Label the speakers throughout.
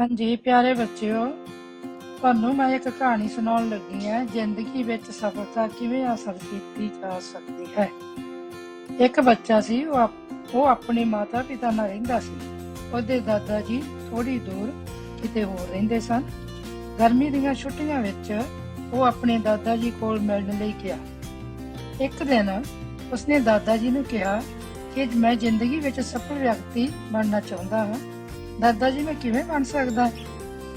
Speaker 1: ਹਾਂਜੀ, ਪਿਆਰੇ ਬੱਚਿਓ, ਤੁਹਾਨੂੰ ਮੈਂ ਇੱਕ ਕਹਾਣੀ ਸੁਣਾਉਣ ਲੱਗੀ ਹਾਂ, ਜ਼ਿੰਦਗੀ ਵਿੱਚ ਸਫਲਤਾ ਕਿਵੇਂ ਹਾਸਲ ਕੀਤੀ ਜਾ ਸਕਦੀ ਹੈ? ਇੱਕ ਬੱਚਾ ਸੀ, ਉਹ ਉਹ ਆਪਣੇ ਮਾਤਾ ਪਿਤਾ ਨਾਲ ਰਹਿੰਦਾ ਸੀ। ਉਹਦੇ ਦਾਦਾ ਜੀ ਥੋੜੀ ਦੂਰ ਕਿਤੇ ਹੋਰ ਰਹਿੰਦੇ ਸਨ। ਗਰਮੀ ਦੀਆਂ ਛੁੱਟੀਆਂ ਵਿੱਚ ਉਹ ਆਪਣੇ ਦਾਦਾ ਜੀ ਕੋਲ ਮਿਲਣ ਲਈ ਗਿਆ। ਇੱਕ ਦਿਨ ਉਸਨੇ ਦਾਦਾ ਜੀ ਨੂੰ ਕਿਹਾ ਕਿ ਮੈਂ ਜ਼ਿੰਦਗੀ ਵਿੱਚ ਸਫਲ ਵਿਅਕਤੀ ਬਣਨਾ ਚਾਹੁੰਦਾ ਹਾਂ। ਦਾਦਾ ਜੀ ਮੈਂ ਕਿਵੇਂ ਬਣ ਸਕਦਾ?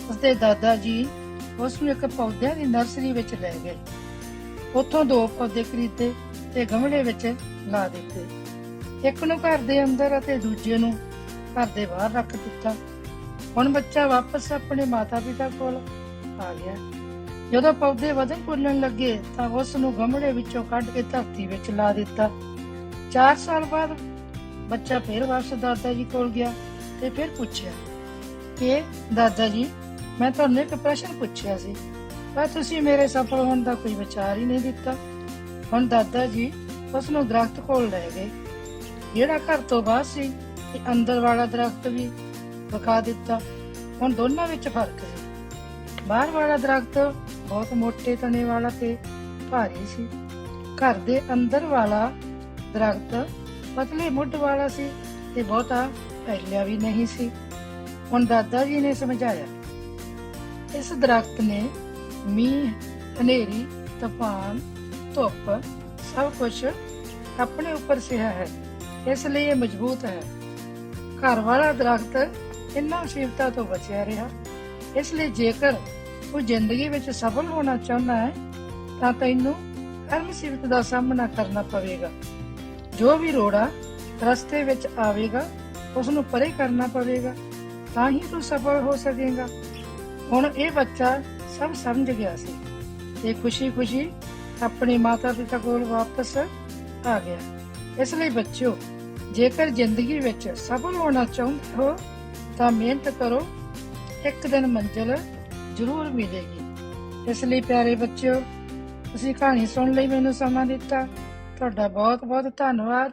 Speaker 1: ਉਸਦੇ ਦਾਦਾ ਜੀ ਉਸ ਨੂੰ ਇੱਕ ਪੌਦਿਆਂ ਦੀ ਨਰਸਰੀ ਵਿੱਚ ਲੈ ਗਏ। ਉੱਥੋਂ ਦੋ ਪੌਦੇ ਖਰੀਦੇ ਤੇ ਗਮਲੇ ਵਿੱਚ ਲਾ ਦਿੱਤੇ। ਇੱਕ ਨੂੰ ਘਰ ਦੇ ਅੰਦਰ ਅਤੇ ਦੂਜੇ ਨੂੰ ਘਰ ਦੇ ਬਾਹਰ ਰੱਖ ਦਿੱਤਾ। ਹੁਣ ਬੱਚਾ ਵਾਪਸ ਆਪਣੇ ਮਾਤਾ-ਪਿਤਾ ਕੋਲ ਆ ਗਿਆ। ਜਦੋਂ ਪੌਦੇ ਵਧਣ ਫੁੱਲਣ ਲੱਗੇ ਤਾਂ ਉਸ ਨੂੰ ਗਮਲੇ ਵਿੱਚੋਂ ਕੱਢ ਕੇ ਧਰਤੀ ਵਿੱਚ ਲਾ ਦਿੱਤਾ। 4 ਸਾਲ ਬਾਅਦ ਬੱਚਾ ਫਿਰ ਵਾਪਸ ਦਾਦਾ ਜੀ ਕੋਲ ਗਿਆ। ਤੇ ਫਿਰ ਪੁੱਛਿਆ, ਕਿ ਦਾਦਾ ਜੀ, ਮੈਂ ਤੁਹਾਨੂੰ ਇੱਕ ਪ੍ਰਸ਼ਨ ਪੁੱਛਿਆ ਸੀ, ਪਰ ਤੁਸੀਂ ਮੇਰੇ ਸਫਲ ਹੋਣ ਦਾ ਕੋਈ ਵਿਚਾਰ ਹੀ ਨਹੀਂ ਦਿੱਤਾ। ਹੁਣ ਦਾਦਾ ਜੀ ਉਸ ਨੂੰ ਦਰਖਤ ਕੋਲ ਲੈ ਗਏ। ਜਿਹੜਾ ਘਰ ਤੋਂ ਬਾਹਰ ਸੀ ਤੇ ਅੰਦਰ ਵਾਲਾ ਦਰਖਤ ਵੀ ਵਿਖਾ ਦਿੱਤਾ। ਹੁਣ ਦੋਨਾਂ ਵਿੱਚ ਫ਼ਰਕ ਸੀ ਬਾਹਰ ਵਾਲਾ ਦਰਖਤ ਬਹੁਤ ਮੋਟੇ ਤਣੇ ਵਾਲਾ ਤੇ ਭਾਰੀ ਸੀ। ਘਰ ਦੇ ਅੰਦਰ ਵਾਲਾ ਦਰਖਤ ਪਤਲੇ ਮੁੱਢ ਵਾਲਾ ਸੀ ਤੇ ਬਹੁਤਾ ਫੈਲਿਆ ਵੀ ਨਹੀਂ ਸੀ। ਹੁਣ ਦਾਦਾ ਜੀ ਨੇ ਸਮਝਾਇਆ। ਇਸ ਦਰਖਤ ਨੇ ਮੀਂਹ, ਹਨੇਰੀ, ਤੂਫਾਨ, ਧੁੱਪ ਸਭ ਕੁਝ ਆਪਣੇ ਉੱਪਰ ਸਿਆ ਹੈ। ਇਸ ਲਈ ਇਹ ਮਜ਼ਬੂਤ ਹੈ। ਘਰ ਵਾਲਾ ਦਰਖਤ ਇਨ੍ਹਾਂ ਮੁਸੀਬਤਾਂ ਤੋਂ ਬਚਿਆ ਰਿਹਾ। ਇਸ ਲਈ ਜੇਕਰ ਤੂੰ ਜ਼ਿੰਦਗੀ ਵਿੱਚ ਸਫਲ ਹੋਣਾ ਚਾਹੁੰਦਾ ਹੈ, ਤਾਂ ਤੈਨੂੰ ਹਰ ਮੁਸੀਬਤ ਦਾ ਸਾਹਮਣਾ ਕਰਨਾ ਪਵੇਗਾ। ਜੋ ਵੀ ਰੋੜਾ ਰਸਤੇ ਵਿੱਚ ਆਵੇਗਾ ਉਸ ਨੂੰ ਪਰੇ ਕਰਨਾ ਪਵੇਗਾ, ਤਾਂ ਹੀ ਤੂੰ ਸਫਲ ਹੋ ਸਕੇਗਾ। ਹੁਣ ਇਹ ਬੱਚਾ ਸਭ ਸਮਝ ਗਿਆ ਸੀ। ਇਹ ਖੁਸ਼ੀ-ਖੁਸ਼ੀ ਆਪਣੇ ਮਾਤਾ-ਪਿਤਾ ਕੋਲ ਵਾਪਸ ਆ ਗਿਆ। ਇਸ ਲਈ ਬੱਚਿਓ, ਜੇਕਰ ਜ਼ਿੰਦਗੀ ਵਿੱਚ ਸਫਲ ਹੋਣਾ ਚਾਹੁੰਦੇ ਹੋ, ਤਾਂ ਮਿਹਨਤ ਕਰੋ। ਇੱਕ ਦਿਨ ਮੰਜ਼ਿਲ ਜ਼ਰੂਰ ਮਿਲੇਗੀ। ਇਸ ਲਈ ਪਿਆਰੇ ਬੱਚਿਓ, ਤੁਸੀਂ ਕਹਾਣੀ ਸੁਣਨ ਲਈ ਮੈਨੂੰ ਸਮਾਂ ਦਿੱਤਾ। ਤੁਹਾਡਾ ਬਹੁਤ ਬਹੁਤ ਧੰਨਵਾਦ।